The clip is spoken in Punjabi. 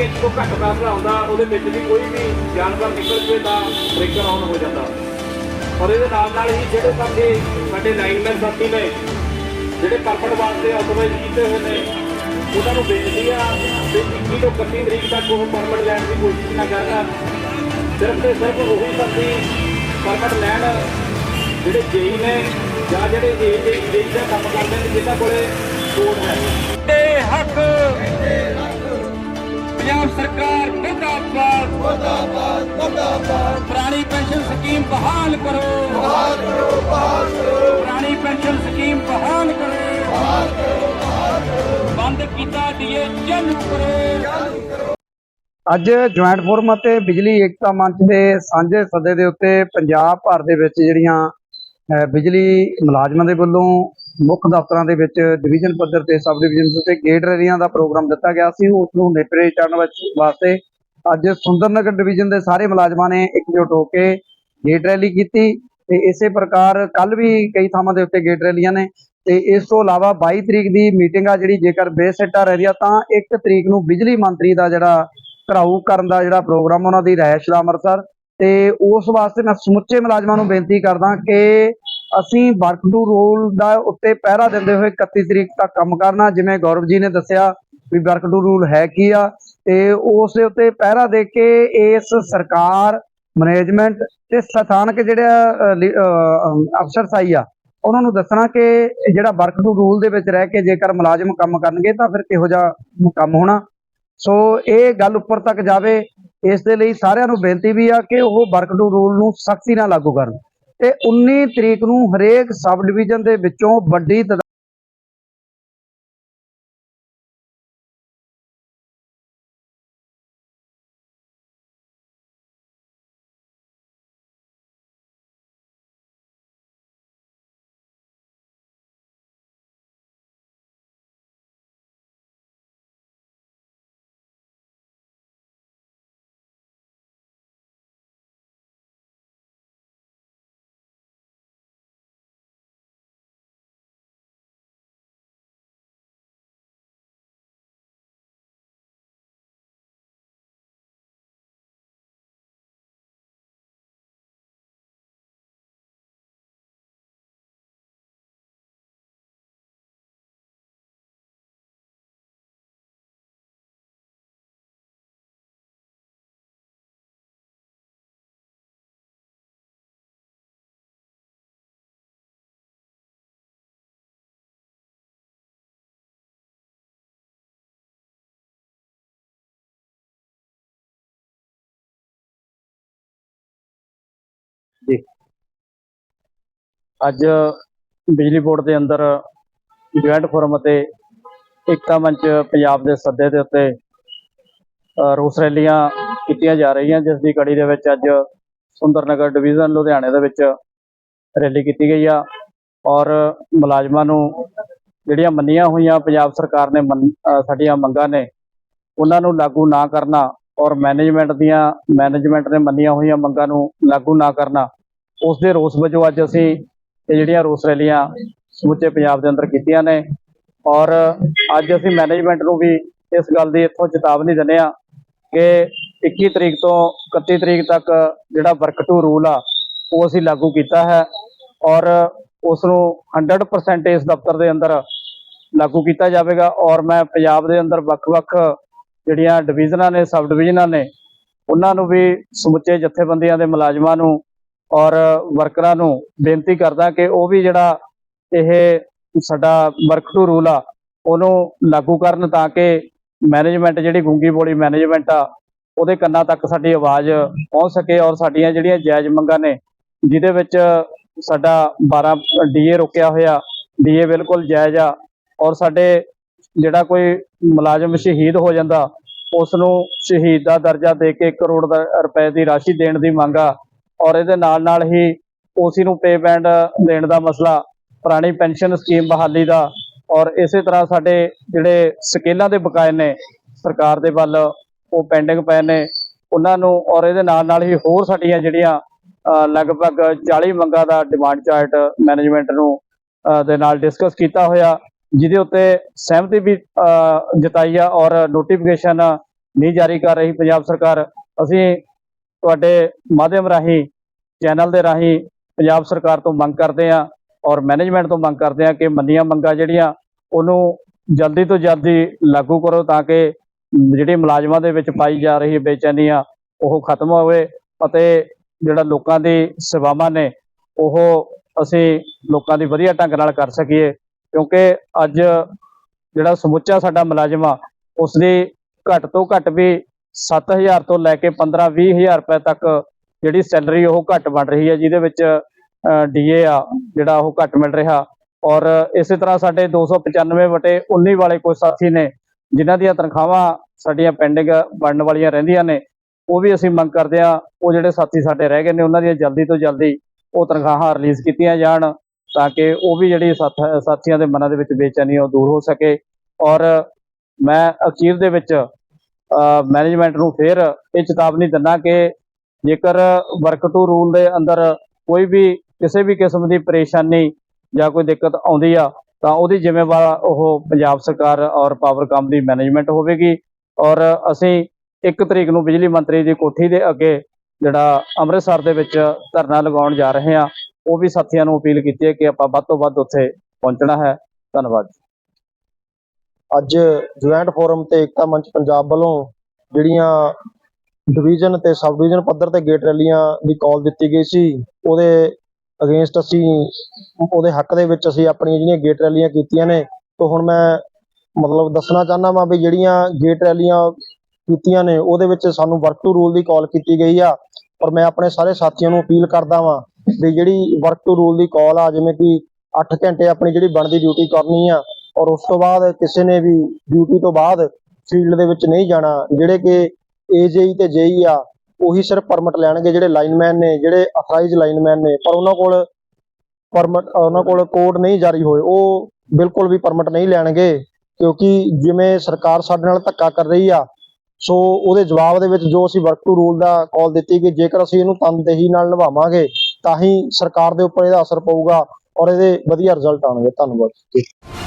ਮਤਲਬ ਇੱਕ ਘੱਟ ਫਾਸਲਾ ਆਉਂਦਾ ਉਹਦੇ ਵਿੱਚ ਵੀ ਕੋਈ ਵੀ ਜਾਨਵਰ ਨਿਕਲ ਜਵੇ ਤਾਂ ਬ੍ਰੇਕਰ ਆਨ ਹੋ ਜਾਂਦਾ। ਔਰ ਇਹਦੇ ਨਾਲ ਨਾਲ ਹੀ ਜਿਹੜੇ ਸਾਡੇ ਸਾਡੇ ਲਾਈਨਮੈਨ ਸਾਥੀ ਨੇ, ਜਿਹੜੇ ਪਰਪਟ ਵਾਸਤੇ ਆਟੋਮਾਈਜ਼ ਕੀਤੇ ਹੋਏ ਨੇ, ਉਹਨਾਂ ਨੂੰ ਬੇਨਤੀ ਆ ਕਿ 21 ਤੋਂ 31 ਤਰੀਕ ਤੱਕ ਉਹ ਪਰਮਿਟ ਲੈਣ ਦੀ ਕੋਸ਼ਿਸ਼ ਨਾ ਕਰਨ। ਸਿਰਫ ਤੇ ਸਿਰਫ ਉਹੀ ਸਾਥੀ ਪਰਮਿਟ ਲੈਣ ਜਿਹੜੇ ਜੇਈ ਨੇ ਜਾਂ ਜਿਹੜੇ ਏਜ ਦਾ ਕੰਮ ਕਰਦੇ ਨੇ, ਜਿਹਨਾਂ ਕੋਲੇ ਕੋਡ ਹੈ। ਤੇ ਹੱਕ ਪੰਜਾਬ ਸਰਕਾਰ ਮੁਰਦਾਬਾਦ। ਮੁਰਦਾਬਾਦ ਮੁਰਦਾਬਾਦ। ਪੁਰਾਣੀ ਪੈਨਸ਼ਨ ਸਕੀਮ ਬਹਾਲ ਕਰੋ। ਬਹਾਲ ਕਰੋ ਬਹਾਲ ਕਰੋ। ਪੁਰਾਣੀ ਪੈਨਸ਼ਨ ਸਕੀਮ ਬਹਾਲ ਕਰੋ। ਬਹਾਲ ਕਰੋ ਬਹਾਲ ਕਰੋ। ਬੰਦ ਕੀਤਾ ਡੀਏ ਚਾਲੂ ਕਰੋ। ਅੱਜ ਜੁਆਇੰਟ ਫੋਰਮ ਅਤੇ ਬਿਜਲੀ ਏਕਤਾ ਮੰਚ ਦੇ ਸਾਂਝੇ ਸੱਦੇ ਦੇ ਉੱਤੇ ਪੰਜਾਬ ਭਰ ਦੇ ਵਿੱਚ ਜਿਹੜੀਆਂ ਬਿਜਲੀ ਮੁਲਾਜ਼ਮਾਂ ਦੇ ਵੱਲੋਂ ਮੁੱਖ ਦਫ਼ਤਰਾਂ ਦੇ ਵਿੱਚ ਡਿਵੀਜ਼ਨ ਪੱਧਰ ਤੇ ਸਬ ਡਿਵੀਜ਼ਨ ਤੇ ਗੇਟ ਰੈਲੀਆਂ ਦਾ ਪ੍ਰੋਗਰਾਮ ਦਿੱਤਾ ਗਿਆ ਸੀ। ਉਸ ਨੂੰ ਨੇਪਰੇ ਚਾੜਨ ਵਾਸਤੇ ਅੱਜ ਸੁੰਦਰਨਗਰ ਡਿਵੀਜ਼ਨ ਦੇ ਸਾਰੇ ਮੁਲਾਜ਼ਮਾਂ ਨੇ ਇਕਜੁੱਟ ਹੋ ਕੇ ਗੇਟ ਰੈਲੀ ਕੀਤੀ ਤੇ ਇਸੇ ਪ੍ਰਕਾਰ ਕੱਲ ਵੀ ਕਈ ਥਾਵਾਂ ਦੇ ਉੱਤੇ ਗੇਟ ਰੈਲੀਆਂ ਨੇ ਤੇ ਇਸ ਤੋਂ ਇਲਾਵਾ 22 ਤਰੀਕ ਦੀ ਮੀਟਿੰਗ ਆ ਜਿਹੜੀ ਜੇਕਰ ਬੇਸਿੱਟਾ ਰਹਿ ਰਿਹਾ ਤਾਂ 1 ਤਰੀਕ ਨੂੰ ਬਿਜਲੀ ਮੰਤਰੀ ਦਾ ਜਿਹੜਾ ਘਰਾਊ ਕਰਨ ਦਾ ਜਿਹੜਾ ਪ੍ਰੋਗਰਾਮ ਉਹਨਾਂ ਦੀ ਰਹਿਸ਼ ਦਾ ਅੰਮ੍ਰਿਤਸਰ ਤੇ ਉਸ ਵਾਸਤੇ ਮੈਂ ਸਮੁੱਚੇ ਮੁਲਾਜ਼ਮਾਂ ਨੂੰ ਬੇਨਤੀ ਕਰਦਾ ਕਿ ਅਸੀਂ ਵਰਕ ਟੂ ਰੂਲ ਦਾ ਉੱਤੇ ਪਹਿਰਾ ਦਿੰਦੇ ਹੋਏ 31 ਤਰੀਕ ਤੱਕ ਕੰਮ ਕਰਨਾ ਜਿਵੇਂ ਗੌਰਵ ਜੀ ਨੇ ਦੱਸਿਆ ਵੀ ਵਰਕ ਟੂ ਰੂਲ ਹੈ ਕੀ ਆ ਤੇ ਉਸ ਦੇ ਉੱਤੇ ਪਹਿਰਾ ਦੇ ਕੇ ਇਸ ਸਰਕਾਰ ਮੈਨੇਜਮੈਂਟ ਤੇ ਸਥਾਨਕ ਜਿਹੜਾ ਅਹ, ਲੀ- ਅਹ, ਆ ਉਹਨਾਂ ਨੂੰ ਦੱਸਣਾ ਕਿ ਜਿਹੜਾ ਵਰਕ ਟੂ ਰੂਲ ਦੇ ਵਿੱਚ ਰਹਿ ਕੇ ਜੇਕਰ ਮੁਲਾਜ਼ਮ ਕੰਮ ਕਰਨਗੇ ਤਾਂ ਫਿਰ ਕਿਹੋ ਜਿਹਾ ਕੰਮ ਹੋਣਾ। ਸੋ ਇਹ ਗੱਲ ਉੱਪਰ ਤੱਕ ਜਾਵੇ ਇਸ ਦੇ ਲਈ ਸਾਰਿਆਂ ਨੂੰ ਬੇਨਤੀ ਵੀ ਆ ਕਿ ਉਹ ਵਰਕ ਟੂ ਰੂਲ ਨੂੰ ਸਖਤੀ ਨਾਲ ਲਾਗੂ ਕਰਨ। ਤੇ 19 ਤਰੀਕ ਨੂੰ ਹਰੇਕ ਸਬ ਡਿਵੀਜ਼ਨ ਦੇ ਵਿੱਚੋਂ ਵੱਡੀ ਤਦਾਦ ਅੱਜ ਬਿਜਲੀ ਬੋਰਡ ਦੇ ਅੰਦਰ ਜੁਆਇੰਟ ਫੋਰਮ ਅਤੇ ਏਕਤਾ ਮੰਚ ਪੰਜਾਬ ਦੇ ਸੱਦੇ ਦੇ ਉੱਤੇ ਰੋਸ ਰੈਲੀਆਂ ਕੀਤੀਆਂ ਜਾ ਰਹੀਆਂ, ਜਿਸ ਦੀ ਕੜੀ ਦੇ ਵਿੱਚ ਅੱਜ ਸੁੰਦਰਨਗਰ ਡਿਵੀਜ਼ਨ ਲੁਧਿਆਣੇ ਦੇ ਵਿੱਚ ਰੈਲੀ ਕੀਤੀ ਗਈ ਆ ਔਰ ਮੁਲਾਜ਼ਮਾਂ ਨੂੰ ਜਿਹੜੀਆਂ ਮੰਨੀਆਂ ਹੋਈਆਂ, ਪੰਜਾਬ ਸਰਕਾਰ ਨੇ ਮੰਨ- ਸਾਡੀਆਂ ਮੰਗਾਂ ਨੇ, ਉਹਨਾਂ ਨੂੰ ਲਾਗੂ ਨਾ ਕਰਨਾ ਔਰ ਮੈਨੇਜਮੈਂਟ ਦੀਆਂ ਮੈਨੇਜਮੈਂਟ ਨੇ ਮੰਨੀਆਂ ਹੋਈਆਂ ਮੰਗਾਂ ਨੂੰ ਲਾਗੂ ਨਾ ਕਰਨਾ ਉਸ ਦੇ ਰੋਸ ਵਜੋਂ ਅੱਜ ਅਸੀਂ ਇਹ ਜਿਹੜੀਆਂ ਰੋਸ ਰੈਲੀਆਂ ਸਮੁੱਚੇ ਪੰਜਾਬ ਦੇ ਅੰਦਰ ਕੀਤੀਆਂ ਨੇ ਔਰ ਅੱਜ ਅਸੀਂ ਮੈਨੇਜਮੈਂਟ ਨੂੰ ਵੀ ਇਸ ਗੱਲ ਦੀ ਇੱਥੋਂ ਚੇਤਾਵਨੀ ਦਿੰਦੇ ਆ ਕਿ 21 ਤਰੀਕ ਤੋਂ 31 ਤਰੀਕ ਤੱਕ ਜਿਹੜਾ ਵਰਕ ਟੂ ਰੂਲ ਆ, ਉਹ ਅਸੀਂ ਲਾਗੂ ਕੀਤਾ ਹੈ ਔਰ ਉਸ ਨੂੰ 100% ਇਸ ਦਫ਼ਤਰ ਦੇ ਅੰਦਰ ਲਾਗੂ ਕੀਤਾ ਜਾਵੇਗਾ ਔਰ ਮੈਂ ਪੰਜਾਬ ਦੇ ਅੰਦਰ ਵੱਖ-ਵੱਖ ਜਿਹੜੀਆਂ ਡਿਵੀਜ਼ਨਾਂ ਨੇ ਸਬ ਡਿਵੀਜ਼ਨਾਂ ਨੇ, ਉਹਨਾਂ ਨੂੰ ਵੀ ਸਮੁੱਚੇ ਜਥੇਬੰਦੀਆਂ ਦੇ ਮੁਲਾਜ਼ਮਾਂ ਨੂੰ ਔਰ ਵਰਕਰਾਂ ਨੂੰ ਬੇਨਤੀ ਕਰਦਾ ਕਿ ਉਹ ਵੀ ਜਿਹੜਾ ਇਹ ਸਾਡਾ ਵਰਕ ਟੂ ਰੂਲ ਆ, ਉਹਨੂੰ ਲਾਗੂ ਕਰਨ ਤਾਂ ਕਿ ਮੈਨੇਜਮੈਂਟ ਜਿਹੜੀ ਗੁੰਗੀ ਬੋਲੀ ਮੈਨੇਜਮੈਂਟ ਆ, ਉਹਦੇ ਕੰਨਾਂ ਤੱਕ ਸਾਡੀ ਆਵਾਜ਼ ਪਹੁੰਚ ਸਕੇ ਔਰ ਸਾਡੀਆਂ ਜਿਹੜੀਆਂ ਜਾਇਜ਼ ਮੰਗਾਂ ਨੇ, ਜਿਹਦੇ ਵਿੱਚ ਸਾਡਾ 12 ਡੀਏ ਰੋਕਿਆ ਹੋਇਆ, ਡੀਏ ਬਿਲਕੁਲ ਜਾਇਜ਼ ਆ ਔਰ ਸਾਡੇ ਜਿਹੜਾ ਕੋਈ ਮੁਲਾਜ਼ਮ ਸ਼ਹੀਦ ਹੋ ਜਾਂਦਾ ਉਸ ਨੂੰ ਸ਼ਹੀਦ ਦਾ ਦਰਜਾ ਦੇ ਕੇ 1 ਕਰੋੜ ਰੁਪਏ ਦੀ ਰਾਸ਼ੀ ਦੇਣ ਦੀ ਮੰਗ ਆ। ਔਰ ਇਹਦੇ ਨਾਲ ਨਾਲ ਹੀ ਓਸੀ ਨੂੰ ਪੇ ਬੈਂਡ ਦੇਣ ਦਾ ਮਸਲਾ, ਪੁਰਾਣੀ ਪੈਨਸ਼ਨ ਸਕੀਮ ਬਹਾਲੀ ਦਾ, ਔਰ ਇਸੇ ਤਰ੍ਹਾਂ ਸਾਡੇ ਜਿਹੜੇ ਸਕੇਲਾਂ ਦੇ ਬਕਾਏ ਨੇ, ਸਰਕਾਰ ਦੇ ਵੱਲ ਉਹ ਪੈਂਡਿੰਗ ਪਏ ਨੇ, ਉਹਨਾਂ ਨੂੰ ਔਰ ਇਹਦੇ ਨਾਲ ਨਾਲ ਹੀ ਹੋਰ ਸਾਡੀਆਂ ਜਿਹੜੀਆਂ ਲਗਭਗ 40 ਮੰਗਾਂ ਦਾ ਡਿਮਾਂਡ ਚਾਰਟ ਮੈਨੇਜਮੈਂਟ ਨੂੰ ਦੇ ਨਾਲ ਡਿਸਕਸ ਕੀਤਾ ਹੋਇਆ। ਜਿਹਦੇ ਉੱਤੇ ਸਹਿਮਤੀ ਵੀ ਜਤਾਈ ਆ ਔਰ ਨੋਟੀਫਿਕੇਸ਼ਨ ਨਹੀਂ ਜਾਰੀ ਕਰ ਰਹੀ ਪੰਜਾਬ ਸਰਕਾਰ। ਅਸੀਂ ਤੁਹਾਡੇ ਮਾਧਿਅਮ ਰਾਹੀਂ, ਚੈਨਲ ਦੇ ਰਾਹੀਂ ਪੰਜਾਬ ਸਰਕਾਰ ਤੋਂ ਮੰਗ ਕਰਦੇ ਹਾਂ ਔਰ ਮੈਨੇਜਮੈਂਟ ਤੋਂ ਮੰਗ ਕਰਦੇ ਹਾਂ ਕਿ ਮੰਨੀਆਂ ਮੰਗਾਂ ਜਿਹੜੀਆਂ, ਉਹਨੂੰ ਜਲਦੀ ਤੋਂ ਜਲਦੀ ਲਾਗੂ ਕਰੋ ਤਾਂ ਕਿ ਜਿਹੜੀ ਮੁਲਾਜ਼ਮਾਂ ਦੇ ਵਿੱਚ ਪਾਈ ਜਾ ਰਹੀ ਬੇਚੈਨੀ ਆ, ਉਹ ਖਤਮ ਹੋਵੇ ਅਤੇ ਜਿਹੜਾ ਲੋਕਾਂ ਦੀ ਸੇਵਾਵਾਂ ਨੇ, ਉਹ ਅਸੀਂ ਲੋਕਾਂ ਦੀ ਵਧੀਆ ਢੰਗ ਨਾਲ ਕਰ ਸਕੀਏ। ਕਿਉਂਕਿ ਅੱਜ ਜਿਹੜਾ ਸਮੁੱਚਾ ਸਾਡਾ ਮੁਲਾਜ਼ਮ ਆ ਉਸ ਦੀ ਘੱਟ ਤੋਂ ਘੱਟ ਵੀ 7000 ਤੋਂ ਲੈ ਕੇ 15 20000 ਰੁਪਏ ਤੱਕ ਜਿਹੜੀ ਸੈਲਰੀ ਉਹ ਘੱਟ ਬਣ ਰਹੀ ਹੈ, ਜਿਹਦੇ ਵਿੱਚ ਡੀਏ ਆ ਜਿਹੜਾ ਉਹ ਘੱਟ ਮਿਲ ਰਿਹਾ। ਔਰ ਇਸੇ ਤਰ੍ਹਾਂ ਸਾਡੇ 295 ਵਟੇ 19 ਵਾਲੇ ਕੋਈ ਸਾਥੀ ਨੇ, ਜਿਨ੍ਹਾਂ ਦੀਆਂ ਤਨਖਾਹਾਂ ਸਾਡੀਆਂ ਪੈਂਡਿੰਗ ਬਣਨ ਵਾਲੀਆਂ ਰਹਿੰਦੀਆਂ ਨੇ, ਉਹ ਵੀ ਅਸੀਂ ਮੰਗ ਕਰਦੇ ਆ ਉਹ ਜਿਹੜੇ ਸਾਥੀ ਸਾਡੇ ਰਹਿ ਗਏ ਨੇ, ਉਹਨਾਂ ਦੀਆਂ ਜਲਦੀ ਤੋਂ ਜਲਦੀ ਉਹ ਤਨਖਾਹਾਂ ਰਿਲੀਜ਼ ਕੀਤੀਆਂ ਜਾਣ। ਤਾਂ ਕਿ ਉਹ ਵੀ ਜਿਹੜੀ ਸਾਥ- ਸਾਥੀਆਂ ਦੇ ਮਨਾਂ ਦੇ ਵਿੱਚ ਬੇਚੈਨੀ ਉਹ ਦੂਰ ਹੋ ਸਕੇ। ਔਰ ਮੈਂ ਅਖੀਰ ਦੇ ਵਿੱਚ ਮੈਨੇਜਮੈਂਟ ਨੂੰ ਫਿਰ ਇਹ ਚੇਤਾਵਨੀ ਦਿੰਦਾ ਕਿ ਜੇਕਰ ਵਰਕ ਟੂ ਰੂਲ ਦੇ ਅੰਦਰ ਕੋਈ ਵੀ ਕਿਸੇ ਵੀ ਕਿਸਮ ਦੀ ਪਰੇਸ਼ਾਨੀ ਜਾਂ ਕੋਈ ਦਿੱਕਤ ਆਉਂਦੀ ਆ, ਤਾਂ ਉਹਦੀ ਜ਼ਿੰਮੇਵਾਰ ਉਹ ਪੰਜਾਬ ਸਰਕਾਰ ਔਰ ਪਾਵਰਕਾਮ ਦੀ ਮੈਨੇਜਮੈਂਟ ਹੋਵੇਗੀ। ਔਰ ਅਸੀਂ ਇੱਕ ਤਰੀਕ ਨੂੰ ਬਿਜਲੀ ਮੰਤਰੀ ਦੀ ਕੋਠੀ ਦੇ ਅੱਗੇ ਜਿਹੜਾ ਅੰਮ੍ਰਿਤਸਰ ਦੇ ਵਿੱਚ ਧਰਨਾ ਲਗਾਉਣ ਜਾ ਰਹੇ ਹਾਂ। ਉਹ ਵੀ ਸਾਥੀਆਂ ਨੂੰ ਅਪੀਲ ਕੀਤੀ ਹੈ ਕਿ ਆਪਾਂ ਵੱਧ ਤੋਂ ਵੱਧ ਉੱਥੇ ਪਹੁੰਚਣਾ ਹੈ। ਧੰਨਵਾਦ ਅੱਜ ਜੁਆਇੰਟ ਫੋਰਮ ਤੇ ਏਕਤਾ ਮੰਚ ਪੰਜਾਬ ਵੱਲੋਂ ਜਿਹੜੀਆਂ ਡਿਵੀਜ਼ਨ ਤੇ ਸਬ ਡਿਵੀਜ਼ਨ ਪੱਧਰ ਤੇ ਗੇਟ ਰੈਲੀਆਂ ਦੀ ਕਾਲ ਦਿੱਤੀ ਗਈ ਸੀ, ਉਹਦੇ ਅਗੇਂਸਟ ਅਸੀਂ, ਉਹਦੇ ਹੱਕ ਦੇ ਵਿੱਚ ਅਸੀਂ ਆਪਣੀਆਂ ਜਿਹੜੀਆਂ ਗੇਟ ਰੈਲੀਆਂ ਕੀਤੀਆਂ ਨੇ, ਤੋਂ ਹੁਣ ਮੈਂ ਮਤਲਬ ਦੱਸਣਾ ਚਾਹੁੰਦਾ ਵਾਂ ਵੀ ਜਿਹੜੀਆਂ ਗੇਟ ਰੈਲੀਆਂ ਕੀਤੀਆਂ ਨੇ, ਉਹਦੇ ਵਿੱਚ ਸਾਨੂੰ ਵਰਕ ਟੂ ਰੂਲ ਦੀ ਕਾਲ ਕੀਤੀ ਗਈ ਆ, ਪਰ ਮੈਂ ਆਪਣੇ ਸਾਰੇ ਸਾਥੀਆਂ ਨੂੰ ਅਪੀਲ ਕਰਦਾ ਵਾਂ ਵੀ ਜਿਹੜੀ ਵਰਕ ਟੂ ਰੂਲ ਦੀ ਕਾਲ ਆ, ਜਿਵੇਂ ਕਿ 8 ਘੰਟੇ ਆਪਣੀ ਜਿਹੜੀ ਬਣਦੀ ਡਿਊਟੀ ਕਰਨੀ ਆ, ਔਰ ਉਸ ਤੋਂ ਬਾਅਦ ਕਿਸੇ ਨੇ ਵੀ ਡਿਊਟੀ ਤੋਂ ਬਾਅਦ ਫੀਲਡ ਦੇ ਵਿੱਚ ਨਹੀਂ ਜਾਣਾ, ਜਿਹੜੇ ਕਿ ਏਜੇਈ ਤੇ ਜੇਈ ਆ, ਉਹੀ ਸਿਰਫ ਪਰਮਿਟ ਲੈਣਗੇ ਜਿਹੜੇ ਲਾਈਨਮੈਨ ਨੇ, ਜਿਹੜੇ ਅਥਰਾਈਜ਼ ਲਾਈਨਮੈਨ ਨੇ, ਪਰ ਉਹਨਾਂ ਕੋਲ ਪਰਮਿਟ ਉਹਨਾਂ ਕੋਲ ਕੋਡ ਨਹੀਂ ਜਾਰੀ ਹੋਏ, ਉਹ ਬਿਲਕੁਲ ਵੀ ਪਰਮਿਟ ਨਹੀਂ ਲੈਣਗੇ, ਕਿਉਂਕਿ ਜਿਵੇਂ ਸਰਕਾਰ ਸਾਡੇ ਨਾਲ ਧੱਕਾ ਕਰ ਰਹੀ ਆ, ਸੋ ਉਹਦੇ ਜਵਾਬ ਦੇ ਵਿੱਚ ਜੋ ਅਸੀਂ ਵਰਕ ਟੂ ਰੂਲ ਦਾ ਕਾਲ ਦਿੱਤੀ ਕਿ ਜੇਕਰ ਅਸੀਂ ਇਹਨੂੰ ਤਨਦੇਹੀ ਨਾਲ ਨਿਭਾਵਾਂਗੇ ਤਾਂ ਹੀ ਸਰਕਾਰ ਦੇ ਉੱਪਰ ਇਹਦਾ ਅਸਰ ਪਊਗਾ ਔਰ ਇਹਦੇ ਵਧੀਆ ਰਿਜ਼ਲਟ ਆਉਣਗੇ। ਧੰਨਵਾਦ।